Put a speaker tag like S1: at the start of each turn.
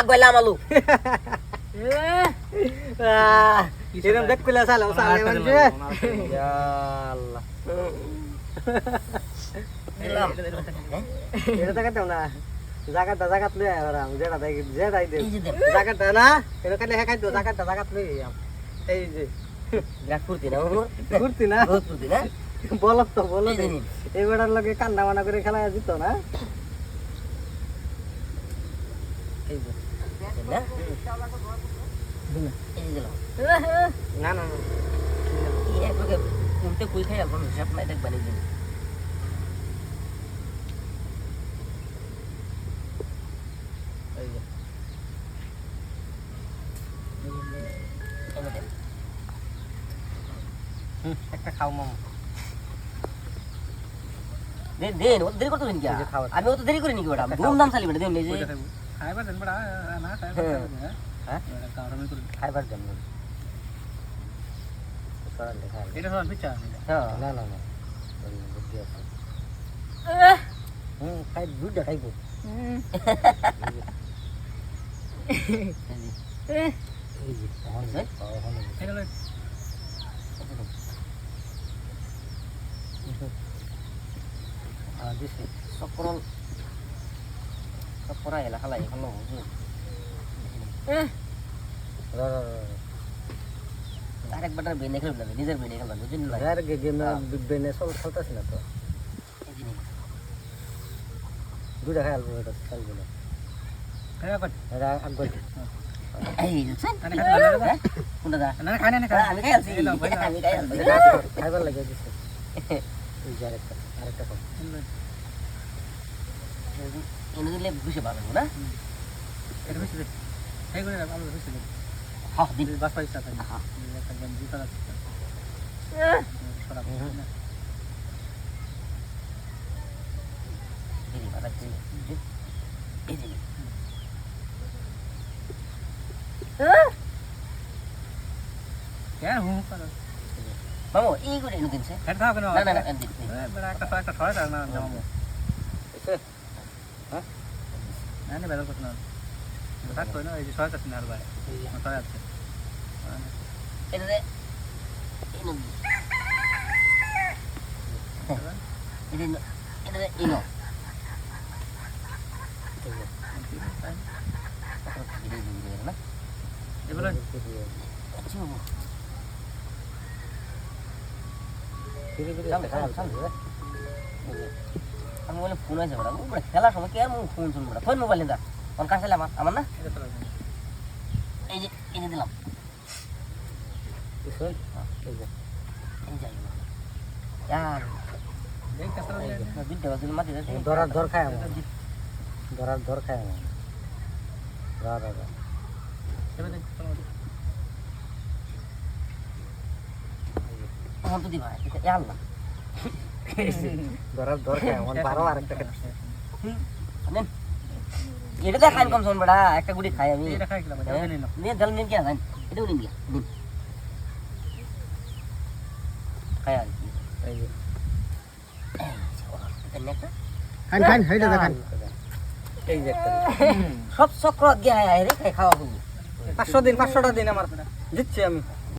S1: আগুয়াইলাম আলু।
S2: আহ, এরম দেখ পেলে চালো চালে মানুষে
S1: আল্লাহ
S2: এটা দেখাতাম না। জায়গাটা জায়গাত লই আয় যেটা দেখ। যেটাই জায়গাটা না? এটা খালি হেকাই তো জায়গাটা জায়গাত লই আম এই যে।
S1: বিরাট না ওর
S2: না?
S1: বহুত না?
S2: বলো তো বলো
S1: এই
S2: বেটার লগে কান্না মানা করে খেলা দিত না?
S1: না এই যে দিলাম
S2: না না না
S1: কি একবারে উল্টে কুই খাই আলবাম হিসাব নাই দেখ বানিয়ে দিন
S2: এই যে হুম, একটা খাও মামু
S1: দে দেন ও দেরি করতে দিন কি
S2: এই যে খাওয়া।
S1: আমি অত দেরি করি নাকি বেটা ধুমধাম চালি বেটা দেন এই যে
S3: খাইবার দেন বড়া না খাইবার
S1: হ্যাঁ।
S2: হ্যাঁ?
S3: কারণ করে
S2: খাইবার জন্য
S3: এটা হল পিচ্চা
S2: না না না বুদ্ধি আছে হুম খাই দুধটা খাইবো এই যে তখন
S1: এই?
S2: তখন
S3: এটা হলো
S2: আ দিছি
S1: সকরল সকরা এলা খালাই এখন বুঝু
S2: র র
S1: আরেক বেটার বেনে খেলবে না নিজের বেনে খেলবে বুঝুন না
S2: আর গেম বেনে সব খেলতাছ না তো দুধটা খাই এটা খেলব না আরেকটা
S1: এনে দিলে বুঝে পারব না
S3: এটা বেশি দে খাই করে আলু বেশি দে
S1: হ্যাঁ দিন
S3: বাস পয়সা থাকে
S1: হ্যাঁ
S3: একদম দুটা আছে সরা
S1: দিদি বাবা দিন এই দিন
S3: কেন হু করে
S1: মামু এই করে এনে দিনছে
S3: এটা থাকবে না
S1: না না না এনে দিন
S3: বড়া একটা একটা ছয় দাও না জামাবো
S2: এসে
S3: না না বেদল করতে না থাক কই না এই যে ছয় আছে
S1: দে দে আমি বলে ফোন আছে বড়া। বড়া খেলার সময় কে আর ফোন শুনব না ফোন মোবাইল নিন্দা কোন কাছে আমার? আমার না? এই যে এই যে দিলাম।
S2: ধরার ধর খায় আমার। ধরার ধর খায় আমার। রা রা রা
S3: এবারে দেখ
S1: হ্যাঁ তো দি ভাই এটা আল্লাহ।
S2: ধরার
S1: নেন এটা দেখাই কম শোন বড়া একটা গুড়ি খাই আমি।
S3: এটা খাই গেলাম নিন
S1: নিয়ে জল নিন নিন গিয়া নিন খাই আর এটা নেকটা
S3: খান খান হেইটা দেখান
S2: এই যে একটা।
S1: সব চক্র গিয়া আয় রে খাই খাওয়া
S2: পাঁচশো দিন পাঁচশোটা দিন আমার দিচ্ছি আমি।